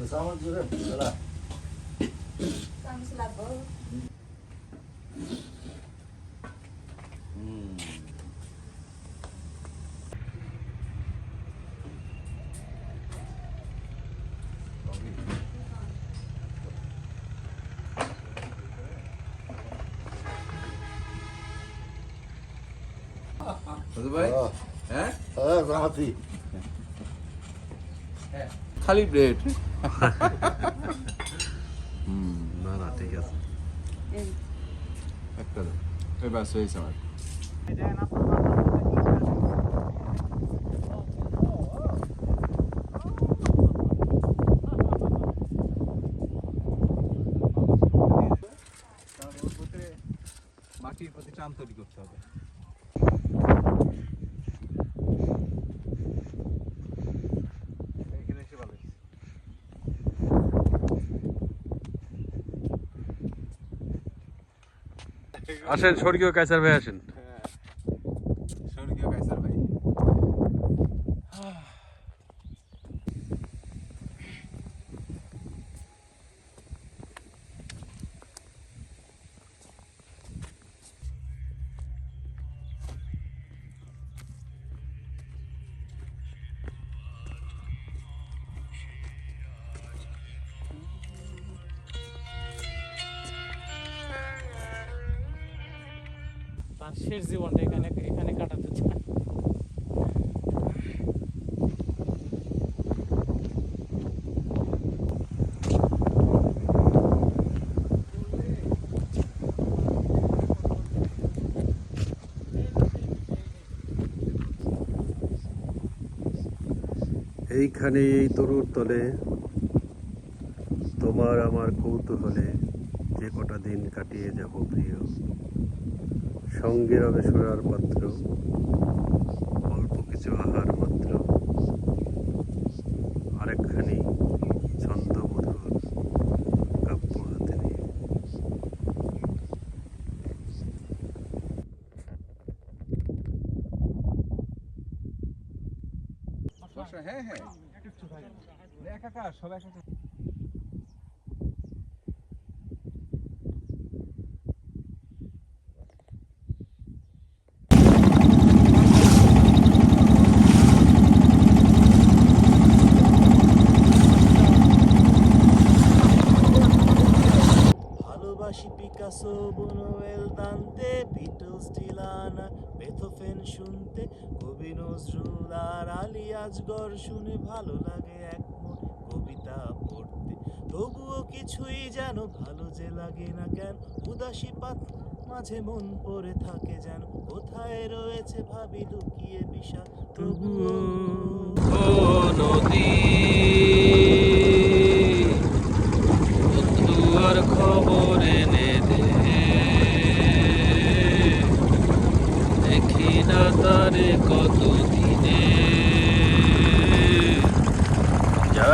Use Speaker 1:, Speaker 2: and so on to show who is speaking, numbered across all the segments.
Speaker 1: Tu sama tu.
Speaker 2: Sama selapa. Betul lah.
Speaker 1: hmm.
Speaker 3: baik? Ah.
Speaker 1: Eh?
Speaker 3: Eh,
Speaker 1: kurang hati. Eh.
Speaker 3: খালি bread
Speaker 4: না না ঠিক আছে।
Speaker 3: একটা দাও। এই বাস হয়েছে আমার। মাটির প্রতি টান তৈরি করতে হবে এখানে এসে ভালো হয়েছে।
Speaker 4: আসেন স্বর্গীয় কাইসার ভাই আসেন।
Speaker 5: শেষ জীবনটা এখানে এখানে কাটাতে চায়।
Speaker 4: এইখানে এই তরুর তলে, তোমার আমার কৌতূহলে যে কটা দিন কাটিয়ে যাব প্রিয়। সঙ্গে রবে সোনার পাত্র, অল্প কিছু আহার মাত্র, আরেকখানি ছন্দমধুর কাব্য হাতে নিয়ে।
Speaker 3: হ্যাঁ হ্যাঁ।
Speaker 6: পিকাসো বনোয়েল দান্তে, বিটলস ডিলানা বেথোফেন শুনতে। কবি নজরুল আর আলী আজগর শুনে ভালো লাগে এক কবিতা পড়তে। তবুও কিছুই যেন ভালো যে লাগে না কেন, উদাসী পাত মাঝে মন পড়ে থাকে যেন। কোথায় রয়েছে ভাবি লুকিয়ে বিষা তবুও
Speaker 5: নদী।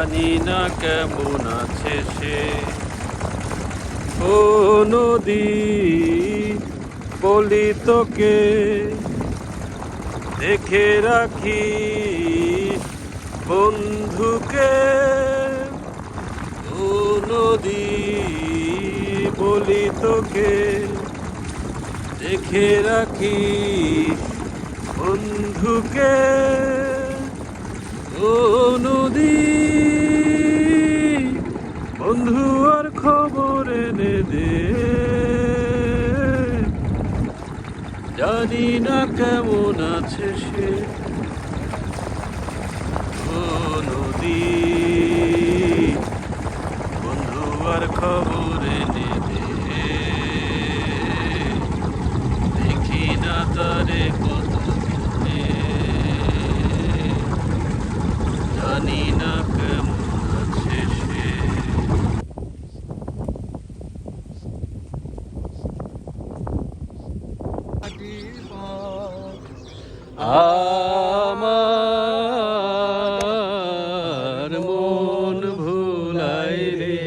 Speaker 5: জানি না কেমন আছে সে। ও নদী বলি তোকে, দেখে রাখি বন্ধুকে। ও নদী বলি তোকে, দেখে রাখি বন্ধুকে। ও নদী, বন্ধু আর খবর এনে দে। জানি না কেমন আছে সে। ও নদী, বন্ধু আর খবর আমার মন ভুলাই রে।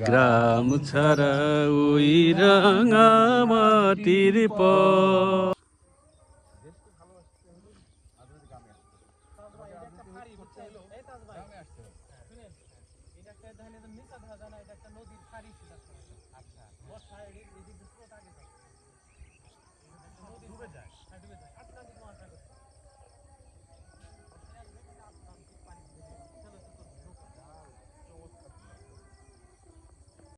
Speaker 5: গ্রাম ছাড়া ওই রাঙা মাটির পর আচ্ছা